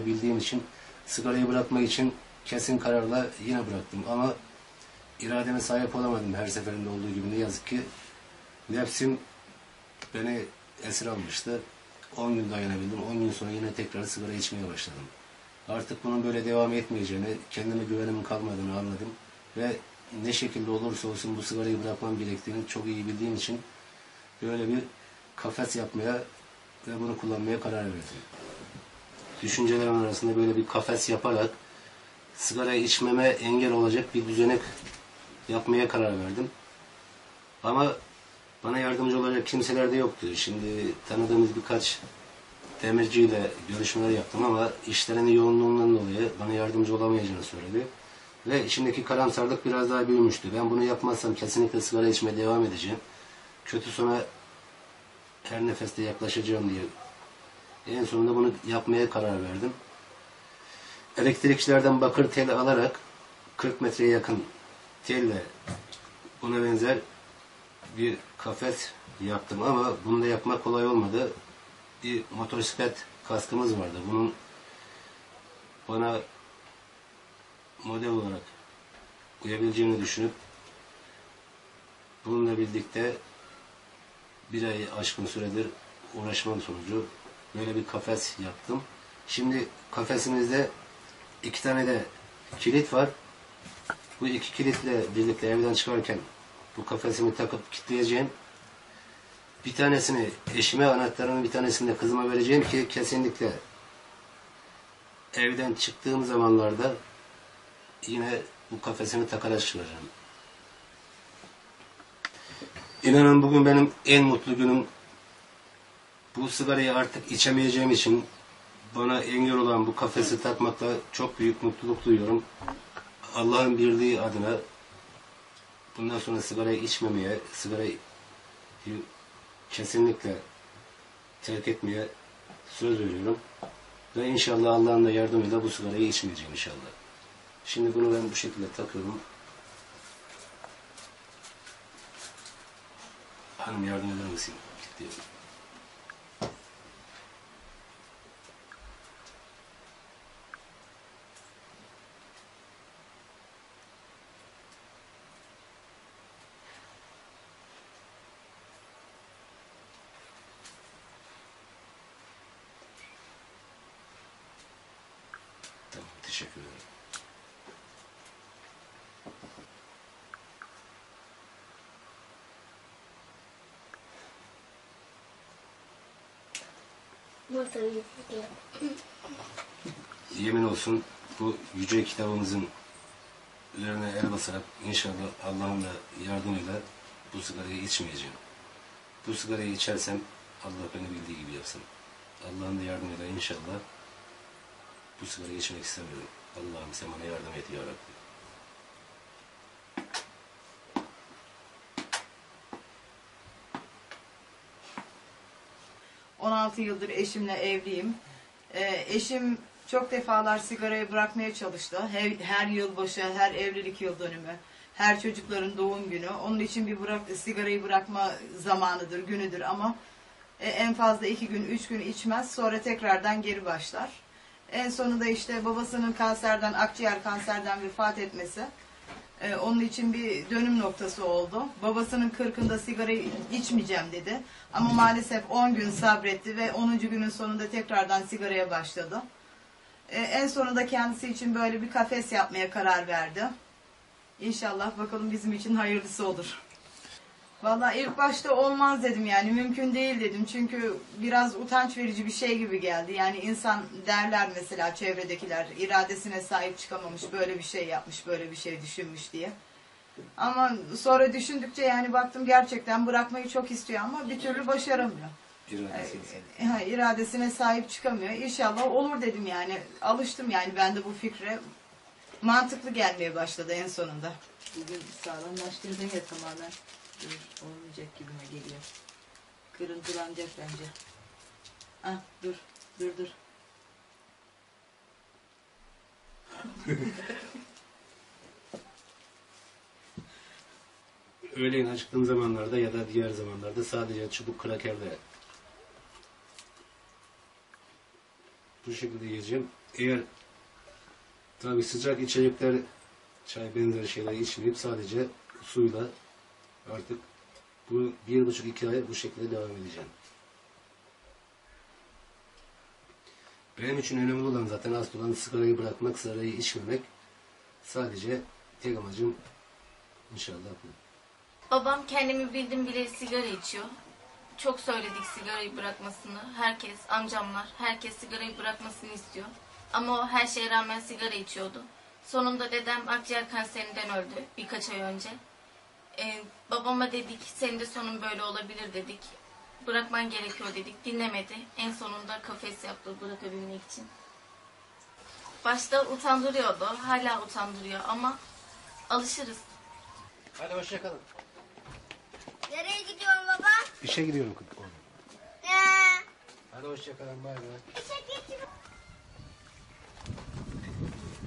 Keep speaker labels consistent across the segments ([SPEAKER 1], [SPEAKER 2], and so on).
[SPEAKER 1] da bildiğim için sigarayı bırakmak için kesin kararla yine bıraktım. Ama irademe sahip olamadım her seferinde olduğu gibi ne yazık ki. Nefsim beni esir almıştı. 10 gün dayanabildim. 10 gün sonra yine tekrar sigara içmeye başladım. Artık bunun böyle devam etmeyeceğini, kendime güvenimin kalmadığını anladım. Ve ne şekilde olursa olsun bu sigarayı bırakmam gerektiğini çok iyi bildiğim için böyle bir kafes yapmaya ve bunu kullanmaya karar verdim. Düşüncelerimin arasında böyle bir kafes yaparak sigara içmeme engel olacak bir düzenek yapmaya karar verdim. Ama bana yardımcı olacak kimseler de yoktu. Şimdi tanıdığımız birkaç demirciyle görüşmeler yaptım ama işlerinin yoğunluğundan dolayı bana yardımcı olamayacağını söyledi. Ve içindeki karamsarlık biraz daha büyümüştü. Ben bunu yapmazsam kesinlikle sigara içmeye devam edeceğim. Kötü sona her nefeste yaklaşacağım diye en sonunda bunu yapmaya karar verdim. Elektrikçilerden bakır tel alarak 40 metreye yakın telle buna benzer bir kafes yaptım ama bunu da yapmak kolay olmadı. Bir motosiklet kaskımız vardı. Bunun bana model olarak uyabileceğini düşünüp bununla birlikte bir ay aşkın süredir uğraşmam sonucu böyle bir kafes yaptım. Şimdi kafesimizde iki tane de kilit var. Bu iki kilitle birlikte evden çıkarken bu kafesimi takıp kilitleyeceğim. Bir tanesini eşime anahtarını bir tanesini de kızıma vereceğim ki kesinlikle evden çıktığım zamanlarda yine bu kafesini takarak çıkaracağım. İnanın bugün benim en mutlu günüm. Bu sigarayı artık içemeyeceğim için bana engel olan bu kafesi takmakla çok büyük mutluluk duyuyorum. Allah'ın birliği adına bundan sonra sigarayı içmemeye, sigarayı kesinlikle terk etmeye söz veriyorum. Ve inşallah Allah'ın da yardımıyla bu sigarayı içmeyeceğim inşallah. Şimdi bunu ben bu şekilde takıyorum. Hanım yardım eder misin? Diyorum. Teşekkür ederim. Yemin olsun bu yüce kitabımızın üzerine el basarak inşallah Allah'ın da yardımıyla bu sigarayı içmeyeceğim. Bu sigarayı içersem Allah beni bildiği gibi yapsın. Allah'ın da yardımıyla inşallah bu sigarayı içmek istemiyorum. Allah'ım sen bana yardım et ya Rabbi.
[SPEAKER 2] Hı. 16 yıldır eşimle evliyim. Ee, eşim çok defalar sigarayı bırakmaya çalıştı. Her, her yılbaşı, her evlilik yıl dönümü, her çocukların doğum günü. Onun için bir bırak, sigarayı bırakma zamanıdır, günüdür ama e, en fazla iki gün, üç gün içmez. Sonra tekrardan geri başlar. En sonunda işte babasının kanserden, akciğer kanserden vefat etmesi. e, onun için bir dönüm noktası oldu. Babasının kırkında sigarayı içmeyeceğim dedi. Ama maalesef 10 gün sabretti ve 10. günün sonunda tekrardan sigaraya başladı. E, en sonunda kendisi için böyle bir kafes yapmaya karar verdi. İnşallah bakalım bizim için hayırlısı olur. Vallahi ilk başta olmaz dedim yani mümkün değil dedim. Çünkü biraz utanç verici bir şey gibi geldi. Yani insan derler mesela çevredekiler iradesine sahip çıkamamış, böyle bir şey yapmış, böyle bir şey düşünmüş diye. Ama sonra düşündükçe yani baktım gerçekten bırakmayı çok istiyor ama bir türlü başaramıyor.
[SPEAKER 1] İradesi.
[SPEAKER 2] E, ha, iradesine sahip çıkamıyor. İnşallah olur dedim yani. Alıştım yani ben de bu fikre. Mantıklı gelmeye başladı en sonunda. Bugün sağlamlaştırdın ya tamamen. Dur, olmayacak gibime geliyor. Kırıntılanacak bence. Ah dur, dur dur.
[SPEAKER 1] Öğleyin acıktığım zamanlarda ya da diğer zamanlarda sadece çubuk krakerde bu şekilde yiyeceğim. Eğer tabii sıcak içecekler, çay benzeri şeyler içmeyip sadece suyla artık bu bir buçuk iki ay bu şekilde devam edeceğim. Benim için önemli olan zaten asıl olan sigarayı bırakmak, sigarayı içmemek. Sadece tek amacım inşallah bu.
[SPEAKER 3] Babam kendimi bildim bile sigara içiyor. Çok söyledik sigarayı bırakmasını. Herkes, amcamlar, herkes sigarayı bırakmasını istiyor. Ama o her şeye rağmen sigara içiyordu. Sonunda dedem akciğer kanserinden öldü birkaç ay önce. Ee, babama dedik, senin de sonun böyle olabilir dedik. Bırakman gerekiyor dedik, dinlemedi. En sonunda kafes yaptı bırakabilmek için. Başta utandırıyordu, hala utandırıyor ama alışırız.
[SPEAKER 1] Hadi hoşçakalın.
[SPEAKER 4] Nereye gidiyorsun baba?
[SPEAKER 1] İşe gidiyorum oğlum.
[SPEAKER 4] Ne?
[SPEAKER 1] Hadi hoşçakalın bay bay.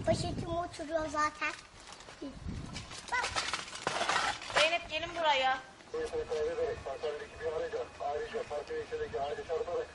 [SPEAKER 4] Poşetim oturuyor zaten.
[SPEAKER 3] Zeynep gelin buraya.
[SPEAKER 5] Ayrıca parti içindeki aile çarparak